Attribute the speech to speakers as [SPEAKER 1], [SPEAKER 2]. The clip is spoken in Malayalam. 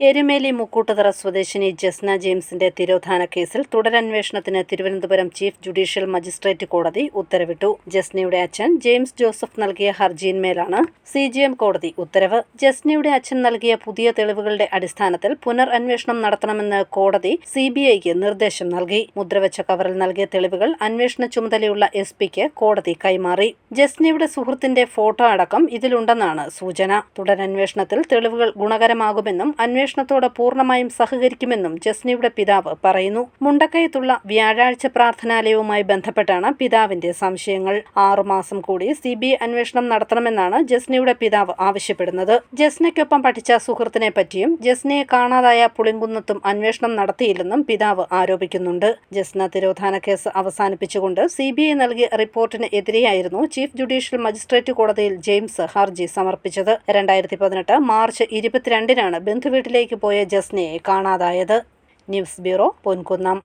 [SPEAKER 1] എരുമേലി മുക്കൂട്ടുതറ സ്വദേശിനി ജസ്ന ജെയിംസിന്റെ തിരോധാന കേസിൽ തുടരന്വേഷണത്തിന് തിരുവനന്തപുരം ചീഫ് ജുഡീഷ്യൽ മജിസ്ട്രേറ്റ് കോടതി ഉത്തരവിട്ടു. ജസ്നയുടെ അച്ഛൻ ജെയിംസ് ജോസഫ് നൽകിയ ഹർജിയിന്മേലാണ് സി ജി എം കോടതി ഉത്തരവ്. ജസ്നയുടെ അച്ഛൻ നൽകിയ പുതിയ തെളിവുകളുടെ അടിസ്ഥാനത്തിൽ പുനർ അന്വേഷണം നടത്തണമെന്ന് കോടതി സി ബി ഐക്ക് നിർദ്ദേശം നൽകി. മുദ്രവെച്ച കവറിൽ നൽകിയ തെളിവുകൾ അന്വേഷണ ചുമതലയുള്ള എസ് പിക്ക് കോടതി കൈമാറി. ജസ്നയുടെ സുഹൃത്തിന്റെ ഫോട്ടോ അടക്കം ഇതിലുണ്ടെന്നാണ് സൂചന. തുടരന്വേഷണത്തിൽ തെളിവുകൾ ഗുണകരമാകുമെന്നും അന്വേഷണത്തോട് പൂർണമായും സഹകരിക്കുമെന്നും ജസ്നിയുടെ പിതാവ് പറയുന്നു. മുണ്ടക്കയത്തുള്ള വ്യാഴാഴ്ച പ്രാർത്ഥനാലയവുമായി ബന്ധപ്പെട്ടാണ് പിതാവിന്റെ സംശയങ്ങൾ. ആറുമാസം കൂടി സി ബി അന്വേഷണം നടത്തണമെന്നാണ് ജസ്നയുടെ പിതാവ് ആവശ്യപ്പെടുന്നത്. ജസ്നയ്ക്കൊപ്പം പഠിച്ച സുഹൃത്തിനെ പറ്റിയും ജസ്നയെ കാണാതായ പുളിങ്കുന്നത്തും അന്വേഷണം നടത്തിയില്ലെന്നും പിതാവ് ആരോപിക്കുന്നുണ്ട്. ജസ്ന തിരോധാന കേസ് അവസാനിപ്പിച്ചുകൊണ്ട് സി ബി ഐ നൽകിയ റിപ്പോർട്ടിന് എതിരെയായിരുന്നു ചീഫ് ജുഡീഷ്യൽ മജിസ്ട്രേറ്റ് കോടതിയിൽ ജെയിംസ് ഹർജി സമർപ്പിച്ചത്. രണ്ടായിരത്തി പതിനെട്ട് മാർച്ച് ഇരുപത്തിരണ്ടിനാണ് ബന്ധുവീട്ടിലേക്ക് പോയ ജസ്നയെ കാണാതായത്. News bureau Ponkunnam.